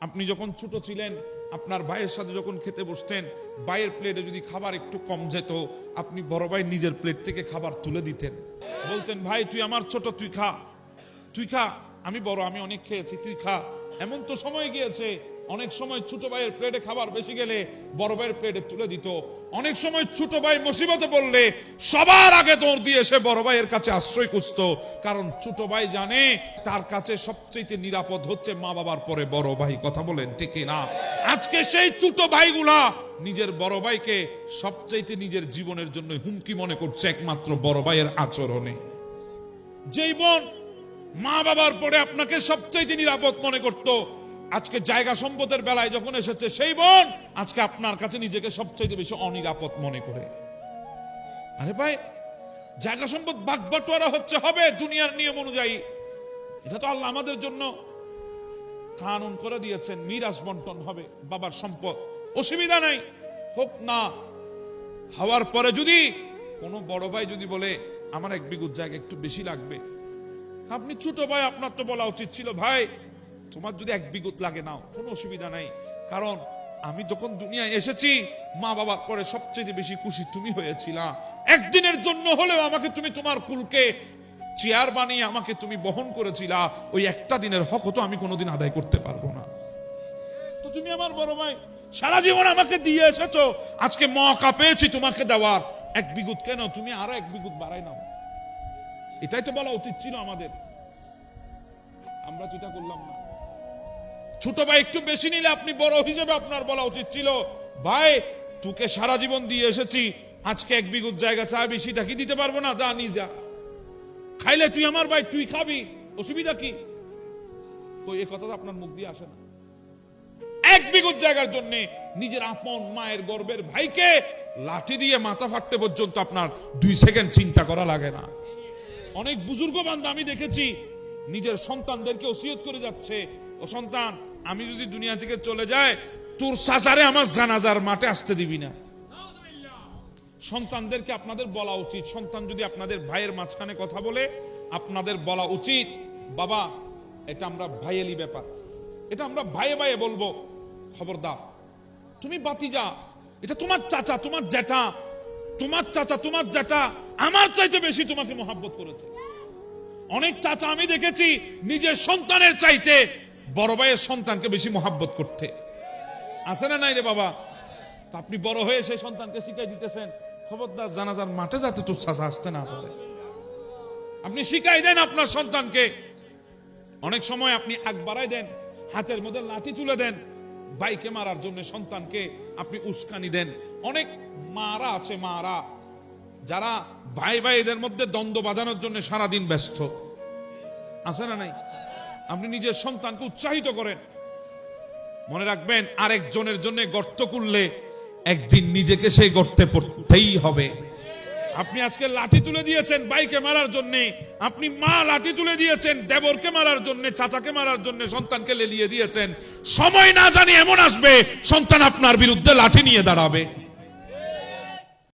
আপনি যখন ছোট ছিলেন, আপনার ভাইয়ের সাথে যখন খেতে বসতেন, ভাইয়ের প্লেটে যদি খাবার একটু কম যেত, আপনি বড় ভাই নিজের প্লেট থেকে খাবার তুলে দিতেন। বলতেন, ভাই, তুই আমার ছোট, তুই খা। তুই খা, আমি বড়, আমি অনেক খেয়েছি, তুই খা। এমন তো সময় গিয়েছে অনেক সময় ছোট ভাইয়ের প্লেটে খাবার বেশি গেলে বড় ভাইয়ের প্লেটে তুলে দিত। অনেক সময় ছোট ভাই মুসিবতে পড়লে সবার আগে দৌড় দিয়ে এসে বড় ভাইয়ের কাছে আশ্রয় খুঁজত। কারণ ছোট ভাই জানে তার কাছে সবচেয়ে নিরাপদ হচ্ছে মা বাবার পরে বড় ভাই। কথা বলেন, ঠিক না? আজকে সেই ছোট ভাইগুলা নিজের বড় ভাইকে সবচাইতে নিজের জীবনের জন্য হুমকি মনে করছে একমাত্র বড় ভাইয়ের আচরণে। যেই বোন মা বাবার পরে আপনাকে সবচেয়ে নিরাপদ মনে করত আজকে জায়গা সম্পদের বেলায় যখন এসেছে সেই বোন, আজকে আপনার কাছে নিজেকে সবচেয়ে বেশি অনিরাপদ মনে করে। আরে ভাই, জায়গা সম্পদ ভাগ বাটোয়ারা হচ্ছে, হবে দুনিয়ার নিয়ম অনুযায়ী। এটা তো আল্লাহ আমাদের জন্য কানুন করে দিয়েছেন, মিরাজ বন্টন হবে বাবার সম্পদ। অসুবিধা নাই, হোক না। হওয়ার পরে যদি কোনো বড় ভাই যদি বলে, আমার এক বিঘুর জায়গা একটু বেশি লাগবে। আপনি ছোট ভাই, আপনার তো বলা উচিত ছিল, ভাই তোমার যদি এক বিঘুত লাগে নাও, কোনো অসুবিধা নাই। কারণ আমি যখন দুনিয়ায় এসেছি, মা বাবার পরে সবচেয়ে বেশি খুশি তুমি হয়েছিলা। একদিনের জন্য হলেও আমাকে তুমি তোমার কুলকে চেয়ার বানিয়ে আমাকে তুমি বহন করেছিলা, ওই একটা দিনের হক তো আমি কোনোদিন আদায় করতে পারব না। তো তুমি আমার বড় ভাই, সারা জীবন আমাকে দিয়ে এসেছ। আজকে মকা পেয়েছি তোমাকে দেওয়ার। এক বিগুত কেন? তুমি আরও এক বিগুত বাড়াই নাও। এটাই তো বলা উচিত ছিল আমাদের। আমরা তো এটা করলাম না। ছোট ভাই, একটু বেশি নিলে আপনি বড় হিসেবে আপনার বলা উচিত ছিল। ভাই, তোকে সারা জীবন দিয়ে এসেছি। আজকে এক বিগুত জায়গা চা বেশিটা কি দিতে পারব না? যা নি যা খাইলে তুই আমার ভাই, তুই খাবি। অসুবিধা কি? ওই এ কথা আপনার মুখ দিয়ে আসে না। এক বিগুত জায়গার জন্য নিজের আপন মায়ের গর্বের ভাইকে লাঠি দিয়ে মাথা ফাটতে পর্যন্ত আপনার দুই সেকেন্ড চিন্তা করা লাগে না। অনেক বুজুর্গ বান্ধব আমি দেখেছি, নিজের সন্তানদেরকে ওসিয়ত করে যাচ্ছে। ও সন্তান, আমি যদি দুনিয়া থেকে চলে যায় তোর সাসারে আমার জানাজার মাঠে আসতে দিবি না। সন্তানদেরকে আপনাদের বলা উচিত। সন্তান যদি আপনাদের ভাইয়ের মাঝখানে কথা বলে, আপনাদের বলা উচিত, বাবা, এটা আমরা ভাইয়েলি ব্যাপার। এটা আমরা ভাইয়ে ভাইয়ে বলব, খবরদার, তুমি বাতি যা এটা তোমার চাচা, তোমার জ্যাঠা, তোমার চাচা, তোমার জ্যাঠা, আমার চাইতে বেশি তোমাকে মহাব্বত করেছে। অনেক চাচা আমি দেখেছি, নিজের সন্তানের চাইতে বড় ভাইয়ের সন্তানকে বেশি মহাব্বত করতে। আছে না নাই রে বাবা? তা আপনি বড় হয়ে সেই সন্তানকে শিখাই দিতেছেন। খবরদার জানাজার মাঠে যাতে তোর চাচা আসতে না পারে। আপনি শিখাই দেন আপনার সন্তানকে। অনেক সময় আপনি আগ বাড়াই দেন, হাতের মধ্যে লাঠি তুলে দেন, বাইকে মারার জন্য সন্তানকে আপনি উস্কানি দেন। অনেক মারা আছে মারা, যারা ভাই ভাই এদের মধ্যে দ্বন্দ্ব বাজানোর জন্য সারাদিন ব্যস্ত। আছে না নাই? আপনি নিজের সন্তানকে উৎসাহিত করেন। মনে রাখবেন, আরেকজনের জন্য গর্ত করলে একদিন নিজেকে সেই গর্তে পড়তেই হবে। আপনি আজকে লাঠি তুলে দিয়েছেন বাইকে মারার জন্য। আপনি মা লাঠি তুলে দিয়েছেন, দেবরকে মারার জন্য, চাচাকে মারার জন্য, সন্তানকে লেলিয়ে দিয়েছেন। সময় না জানি এমন আসবে, সন্তান আপনার বিরুদ্ধে লাঠি নিয়ে দাঁড়াবে।